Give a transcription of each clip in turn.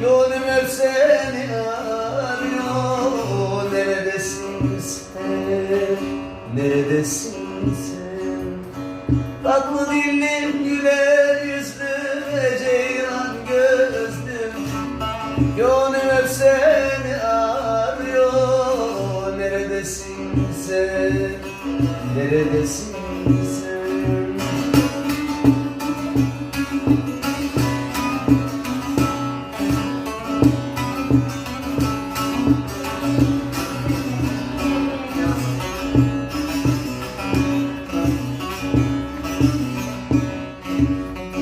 Gönlüm hep seni arıyor. Neredesin sen, neredesin sen? Tatlı dillim güler yüzlüm ve ceylan gözlüm. Gönlüm hep seni arıyor. Neredesin sen, neredesin sen?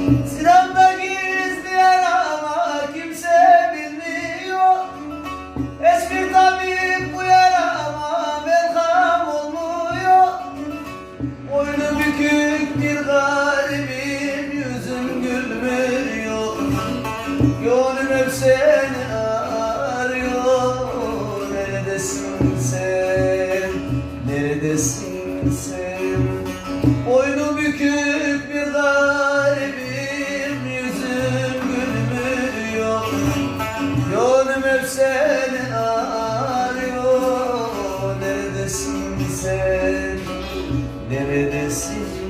Sinan'da gizliyen ama kimse bilmiyor. Esmir tabip bu yarama merham olmuyor. Boynu bükük bir garibim yüzüm gülmüyor. Gönlüm hep seni arıyor. Neredesin sen, neredesin sen? Boynu bükük bir garibim Gönlüm hep seni arıyor Neredesin sen? Neredesin?